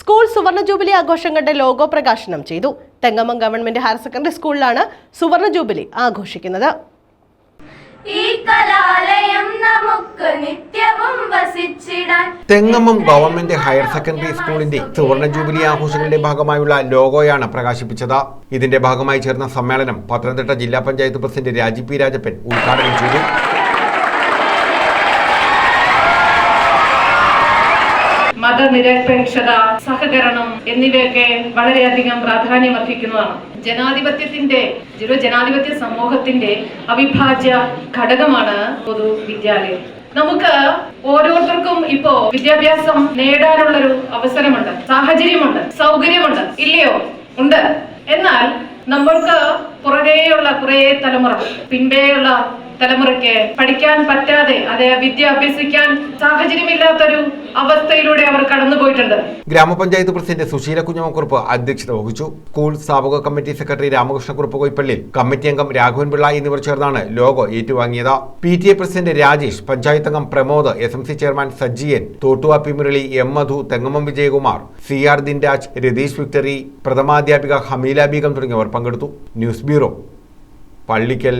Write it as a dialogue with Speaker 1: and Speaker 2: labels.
Speaker 1: School സുവർണ jubilee ആഘോഷങ്ങളുടെ logo പ്രകാശനം ചെയ്തു. തെങ്ങമം ഗവൺമെന്റ് ഹയർ സെക്കൻഡറി സ്കൂളിലാണ് സുവർണ ജൂബിലി ആഘോഷിക്കുന്നത്.
Speaker 2: ഈ കലാലയം നമുക്ക് നിത്യവും വസിച്ചിടാൻ
Speaker 3: തെങ്ങമ്മം ഗവൺമെന്റ് ഹയർ സെക്കൻഡറി സ്കൂളിന്റെ സുവർണ ജൂബിലി ആഘോഷങ്ങളുടെ ഭാഗമായുള്ള ലോഗോയാണ് പ്രകാശിപ്പിച്ചത്. ഇതിന്റെ ഭാഗമായി ചേർന്ന സമ്മേളനം പത്തനംതിട്ട ജില്ലാ പഞ്ചായത്ത് പ്രസിഡന്റ് രാജി പി രാജപ്പൻ ഉദ്ഘാടനം ചെയ്തു.
Speaker 4: മതനിരപേക്ഷത സഹകരണം എന്നിവയൊക്കെ വളരെയധികം പ്രാധാന്യം അർഹിക്കുന്നതാണ് ജനാധിപത്യത്തിന്റെ ഒരു ജനാധിപത്യ സമൂഹത്തിന്റെ അവിഭാജ്യ ഘടകമാണ് പൊതുവിദ്യാലയം നമുക്ക് ഓരോരുത്തർക്കും ഇപ്പോ വിദ്യാഭ്യാസം നേടാനുള്ളൊരു അവസരമുണ്ട് സാഹചര്യമുണ്ട് സൗകര്യമുണ്ട് ഇല്ലയോ? ഉണ്ട്. എന്നാൽ നമ്മൾക്ക് പുറകെയുള്ള കുറെ തലമുറ പിൻപേയുള്ള തലമുറയ്ക്ക് പഠിക്കാൻ പറ്റാതെ അത് വിദ്യ അഭ്യസിക്കാൻ സാഹചര്യമില്ലാത്തൊരു അവസ്ഥയിലൂടെ അവർ കടന്നുപോയിട്ടുണ്ട്.
Speaker 3: ഗ്രാമപഞ്ചായത്ത് പ്രസിഡന്റ് സുശീല കുഞ്ഞമക്കുറുപ്പ് അധ്യക്ഷത വഹിച്ചു. സ്കൂൾ സ്ഥാപക committee secretary Ramakrishnakurup Koippally committee അംഗം രാഘവൻ പിള്ള എന്നിവർ ചേർന്നാണ് logo ഏറ്റുവാങ്ങിയത്. P T A president Rajesh panchayat അംഗം Pramod S M C chairman Sajjiyan Thottuvappi Murali M Madhu Thengamam Vijayakumar C R Dinraj Ratheesh Victory പ്രഥമാധ്യാപിക Hameela Begum തുടങ്ങിയവർ പങ്കെടുത്തു. News bureau Pallikkal.